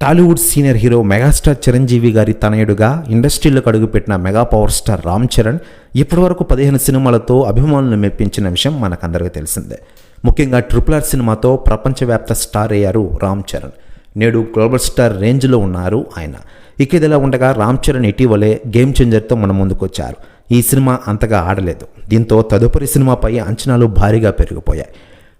Tollywood senior hero megastar Chiranjeevi గారి తనయుడుగా ఇండస్ట్రీలోకి అడుగుపెట్టిన mega power star Ram Charan ఇప్పటివరకు పదిహేను సినిమాలతో అభిమానులను మెప్పించిన విషయం మనకందరికీ తెలిసిందే. ముఖ్యంగా ట్రిపుల్ ఆర్ సినిమాతో ప్రపంచవ్యాప్త స్టార్ అయ్యారు రామ్ చరణ్. నేడు గ్లోబల్ స్టార్ రేంజ్లో ఉన్నారు ఆయన. ఇక ఇదిలా ఉండగా రామ్ చరణ్ ఇటీవలే గేమ్ చేంజర్తో మన ముందుకొచ్చారు. ఈ సినిమా అంతగా ఆడలేదు. దీంతో తదుపరి సినిమాపై అంచనాలు భారీగా పెరిగిపోయాయి.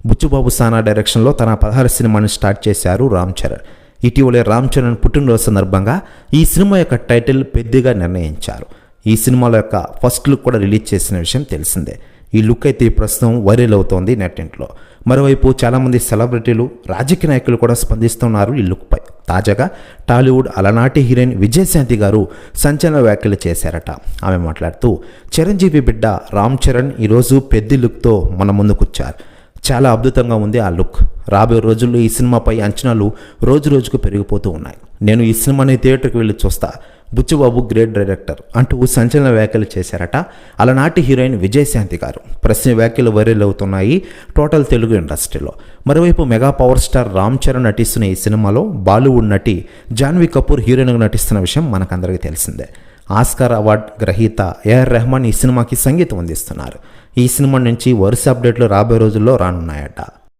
బుచ్చుబాబు సానా డైరెక్షన్లో తన పదహారు సినిమాని స్టార్ట్ చేశారు రామ్ చరణ్. ఇటీవలే రామ్ చరణ్ పుట్టినరోజు సందర్భంగా ఈ సినిమా యొక్క టైటిల్ పెద్దగా నిర్ణయించారు. ఈ సినిమాల యొక్క ఫస్ట్ లుక్ కూడా రిలీజ్ చేసిన విషయం తెలిసిందే. ఈ లుక్ అయితే ఈ ప్రస్తుతం వైరల్ అవుతోంది నెట్టింట్లో. మరోవైపు చాలామంది సెలబ్రిటీలు రాజకీయ నాయకులు కూడా స్పందిస్తున్నారు ఈ లుక్పై. తాజాగా టాలీవుడ్ అలనాటి హీరోయిన్ విజయశాంతి గారు సంచలన వ్యాఖ్యలు చేశారట. ఆమె మాట్లాడుతూ చిరంజీవి బిడ్డ రామ్ చరణ్ ఈరోజు పెద్ద లుక్తో మన ముందుకొచ్చారు. చాలా అద్భుతంగా ఉంది ఆ లుక్. రాబోయే రోజుల్లో ఈ సినిమాపై అంచనాలు రోజు రోజుకు పెరిగిపోతూ ఉన్నాయి. నేను ఈ సినిమాని థియేటర్కి వెళ్ళి చూస్తా. బుచ్చిబాబు గ్రేట్ డైరెక్టర్ అంటూ సంచలన వ్యాఖ్యలు చేశారట. అలనాటి హీరోయిన్ విజయశాంతి గారు. ప్రశ్న వ్యాఖ్యలు వైరల్ అవుతున్నాయి టోటల్ తెలుగు ఇండస్ట్రీలో. మరోవైపు mega power star Ram Charan నటిస్తున్న ఈ సినిమాలో బాలీవుడ్ నటి జాన్వీ కపూర్ హీరోయిన్గా నటిస్తున్న విషయం మనకందరికీ తెలిసిందే. ఆస్కార్ అవార్డ్ గ్రహీత ఏఆర్ రెహమాన్ ఈ సినిమాకి సంగీతం అందిస్తున్నారు. ఈ సినిమా నుంచి వరుస అప్డేట్లు రాబోయే రోజుల్లో రానున్నాయట.